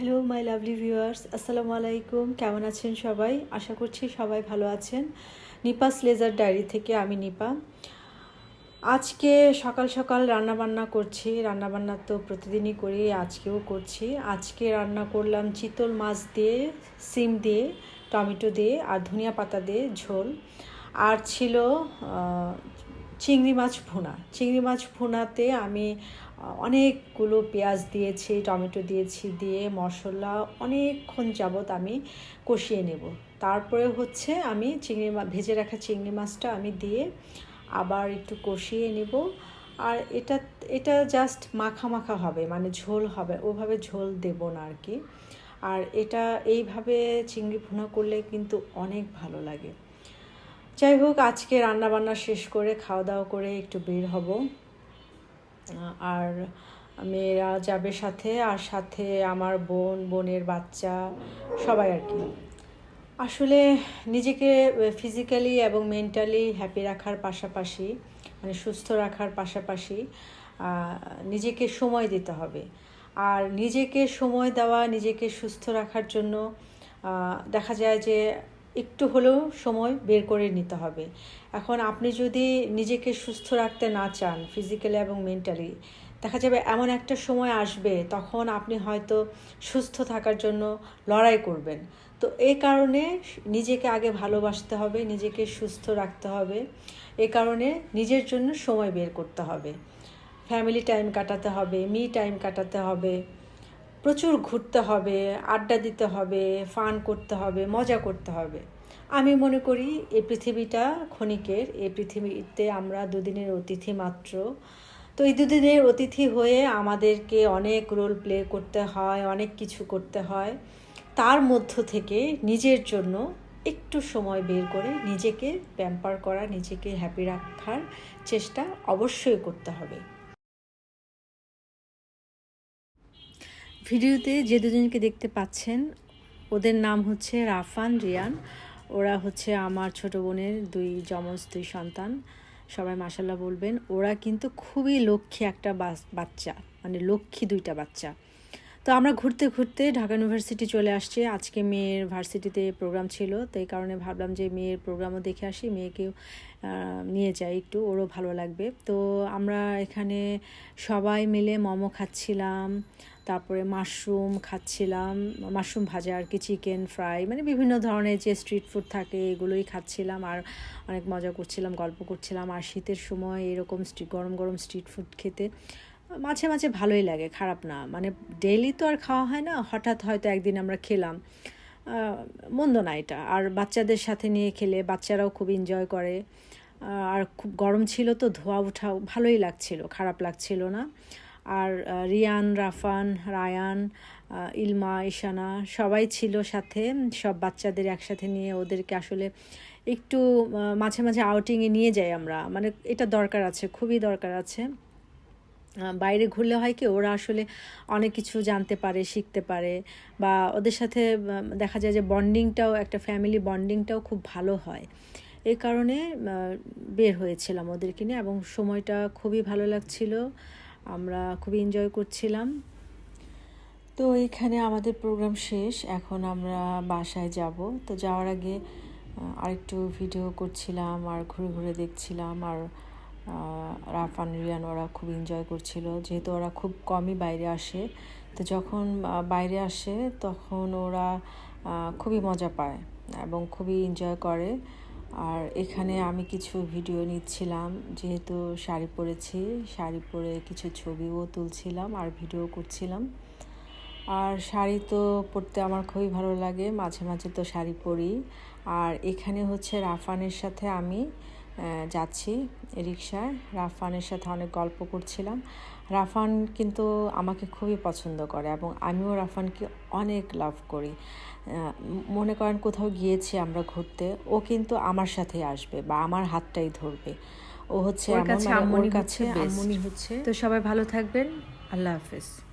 Hello my lovely viewers আসসালামু আলাইকুম কেমন আছেন সবাই? আশা করছি সবাই ভালো আছেন। নিপাস লেজার ডায়েরি থেকে আমি নিপা। আজকে সকাল সকাল রান্না বান্না করছি। রান্না বান্না তো প্রতিদিনই করি, আজকেও করছি। আজকে রান্না করলাম চিতল মাছ দিয়ে, সিম দিয়ে, টমেটো দিয়ে আর ধনিয়া পাতা দিয়ে ঝোল। আর ছিল চিংড়ি মাছ ভুনা। চিংড়ি মাছ ভুনাতে আমি অনেকগুলো পেঁয়াজ দিয়েছি, টমেটো দিয়েছি, দিয়ে মশলা অনেকক্ষণ যাবত আমি কষিয়ে নেব। তারপরে হচ্ছে আমি চিংড়ি মাছ ভেজে রাখা চিংড়ি মাছটা আমি দিয়ে আবার একটু কষিয়ে নেব। আর এটা এটা জাস্ট মাখা মাখা হবে মানে ঝোল হবে, ওভাবে ঝোল দেব না আর কি আর এটা, এইভাবে চিংড়ি ভুনা করলে কিন্তু অনেক ভালো লাগে। যাই হোক, আজকে রান্না বান্না শেষ করে খাওয়া দাওয়া করে একটু বের হব। আর মেয়েরা যাবে সাথে, আর সাথে আমার বোন, বোনের বাচ্চা, সবাই আর কি। আসলে নিজেকে ফিজিক্যালি এবং মেন্টালি হ্যাপি রাখার পাশাপাশি মানে সুস্থ রাখার পাশাপাশি নিজেকে সময় দিতে হবে। আর নিজেকে সময় দেওয়া, নিজেকে সুস্থ রাখার জন্য দেখা যায় যে একটু হলেও সময় বের করে নিতে হবে। এখন আপনি যদি নিজেকে সুস্থ রাখতে না চান ফিজিক্যালি এবং মেন্টালি দেখা যাবে এমন একটা সময় আসবে তখন আপনি হয়তো সুস্থ থাকার জন্য লড়াই করবেন। তো এই কারণে নিজেকে আগে ভালোবাসতে হবে, নিজেকে সুস্থ রাখতে হবে। এ কারণে নিজের জন্য সময় বের করতে হবে। ফ্যামিলি টাইম কাটাতে হবে মি টাইম কাটাতে হবে। প্রচুর ঘুরতে হবে, আড্ডা দিতে হবে, ফান করতে হবে, মজা করতে হবে। আমি মনে করি এই পৃথিবীটা ক্ষণিকের, এই পৃথিবীতে আমরা দুদিনের অতিথি মাত্র। তো এই দুদিনের অতিথি হয়ে আমাদেরকে অনেক রোল প্লে করতে হয়, অনেক কিছু করতে হয়। তার মধ্য থেকে নিজের জন্য একটু সময় বের করে নিজেকে প্যাম্পার করা, নিজেকে হ্যাপি রাখার চেষ্টা অবশ্যই করতে হবে। ভিডিওতে যে দুজনকে দেখতে পাচ্ছেন, ওদের নাম হচ্ছে রাফান, রিয়ান। ওরা হচ্ছে আমার ছোট বোনের দুই যমজ, দুই সন্তান। সবাই মাসাল্লাহ বলবেন, ওরা কিন্তু খুবই লক্ষ্মী একটা বাচ্চা মানে লক্ষ্মী দুইটা বাচ্চা। তো আমরা ঘুরতে ঘুরতে ঢাকা ইউনিভার্সিটি চলে আসছে। আজকে মেয়ের ভার্সিটিতে প্রোগ্রাম ছিল, তো এই কারণে ভাবলাম যে মেয়ের প্রোগ্রামও দেখে আসি, মেয়েকেও নিয়ে যাই একটু, ওরও ভালো লাগবে। তো আমরা এখানে সবাই মিলে মোমো খাচ্ছিলাম তারপরে মাশরুম খাচ্ছিলাম, মাশরুম ভাজা আর কি, চিকেন ফ্রাই মানে বিভিন্ন ধরনের যে স্ট্রিট ফুড থাকে এগুলোই খাচ্ছিলাম আর অনেক মজা করছিলাম, গল্প করছিলাম। আর শীতের সময় এরকম গরম গরম স্ট্রিট ফুড খেতে মাঝে মাঝে ভালোই লাগে, খারাপ না। মানে ডেইলি তো আর খাওয়া হয় না, হঠাৎ হয়তো একদিন আমরা খেলাম। মন্দ না এটা। আর বাচ্চাদের সাথে নিয়ে খেলে, বাচ্চারাও খুব এনজয় করে। আর খুব গরম ছিল তো ধোয়া ওঠা ভালোই লাগছিল, খারাপ লাগছিল না। আর রিয়ান, রাফান, রায়ান ইলমা ইশানা সবাই ছিল সাথে। সব বাচ্চাদের একসাথে নিয়ে ওদেরকে আসলে একটু মাঝে মাঝে আউটিংয়ে নিয়ে যাই আমরা। মানে এটা দরকার আছে, খুবই দরকার আছে। বাইরে ঘুরলে হয় কি, ওরা আসলে অনেক কিছু জানতে পারে, শিখতে পারে। বা ওদের সাথে দেখা যায় যে বন্ডিংটাও একটা ফ্যামিলি বন্ডিংটাও খুব ভালো হয়। এই কারণে বের হয়েছিলাম ওদেরকে নিয়ে এবং সময়টা খুবই ভালো লাগছিল। আমরা খুবই এনজয় করছিলাম। তো এখানে আমাদের প্রোগ্রাম শেষ, এখন আমরা বাসায় যাব। তো যাওয়ার আগে আরেকটু ভিডিও করছিলাম, আর ঘুরে ঘুরে দেখছিলাম, আর রাফান রিয়ান ওরা খুব এনজয় করছিল। যেহেতু ওরা খুব কমই বাইরে আসে, তো যখন বাইরে আসে, তখন ওরা খুবই মজা পায় এবং খুবই এনজয় করে। আর এখানে আমি কিছু ভিডিও নিচ্ছিলাম, যেহেতু শাড়ি পরেছি, শাড়ি পরে কিছু ছবিও তুলছিলাম আর ভিডিও করছিলাম। আর শাড়ি তো পরতে আমার খুবই ভালো লাগে, মাঝে মাঝে তো শাড়ি পরি। আর এখানে হচ্ছে রাফানের সাথে আমি যাচ্ছি রিক্সায় রাফানের সাথে অনেক গল্প করছিলাম। রাফান কিন্তু আমাকে খুবই পছন্দ করে এবং আমিও রাফানকে অনেক লাভ করি। মনে করেন কোথাও গিয়েছি আমরা ঘুরতে ও কিন্তু আমার সাথেই আসবে বা আমার হাতটাই ধরবে। ও হচ্ছে এমন কাছে মানে কাছে হচ্ছে হচ্ছে। তো সবাই ভালো থাকবেন। আল্লাহ হাফেজ।